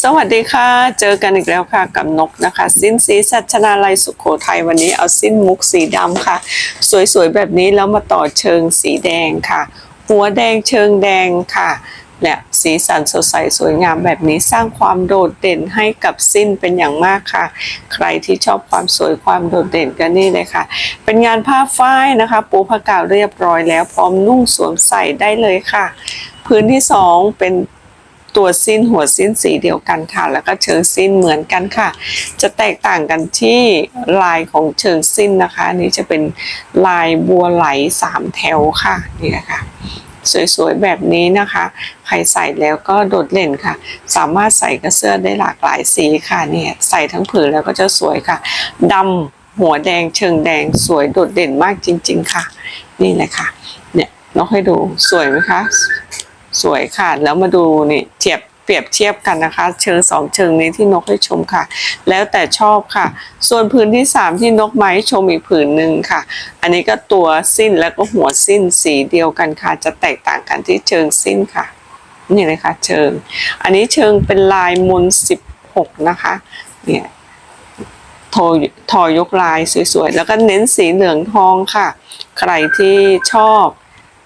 สวัสดีค่ะ เจอกันอีกแล้วค่ะกับนกนะคะ สิ้นสีสัชนาลัยสุขโขทัยวันนี้เอาสิ้นมุกสีดำค่ะ สวยๆแบบนี้แล้วมาต่อเชิงสีแดงค่ะ หัวแดงเชิงแดงค่ะเนี่ยสีสันสดใสสวยงามแบบนี้สร้างความโดดเด่นให้กับสิ้นเป็นอย่างมากค่ะ ใครที่ชอบความสวยความโดดเด่นก็นี่เลยค่ะ เป็นงานผ้าฝ้ายนะคะ ปูผ้ากาวเรียบร้อยแล้วพร้อมนุ่งสวมใส่ได้เลยค่ะ พื้นที่สองเป็น ตัวสิ้นหัวสิ้นสีเดียวกันค่ะ แล้วก็เชิงสิ้นเหมือนกันค่ะ จะแตกต่างกันที่ลายของเชิงสิ้นนะคะนนี้จะเป็นลายบัวไหลสามแถวค่ะนี่นะคะสวยๆแบบนี้นะคะ ใครใส่แล้วก็โดดเด่นค่ะ สามารถใส่กระเสื้อได้หลากหลายสีค่ะเนี่ยใส่ทั้งผืนแล้วก็จะสวยค่ะดำหัวแดงเชิงแดงสวยโดดเด่นมากจริง ๆ ค่ะ นี่เลยค่ะเนี่ยนกให้ดูสวยไหมคะ สวยค่ะ แล้วมาดูนี่เทียบเปรียบเทียบกันนะคะ เชิงสองเชิงนี้ที่นกให้ชมค่ะ แล้วแต่ชอบค่ะ ส่วนผืนที่สามที่นกมาให้ชมอีกผืนหนึ่งค่ะ อันนี้ก็ตัวสิ้นแล้วก็หัวสิ้นสีเดียวกันค่ะ จะแตกต่างกันที่เชิงสิ้นค่ะ นี่เลยค่ะเชิง อันนี้เชิงเป็นลายมนสิบหกนะคะ เนี่ยทอทอยกลายสวยๆ แล้วก็เน้นสีเหลืองทองค่ะ ใครที่ชอบ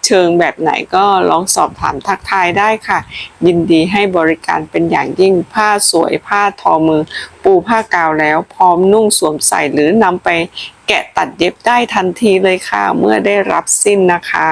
เชิงแบบไหนก็ลองสอบถามทักทายได้ค่ะ ยินดีให้บริการเป็นอย่างยิ่งผ้าสวยผ้าทอมือ ปูผ้ากาวแล้ว พร้อมนุ่งสวมใส่หรือนำไปแกะตัดเย็บได้ทันทีเลยค่ะ เมื่อได้รับสิ้นนะคะ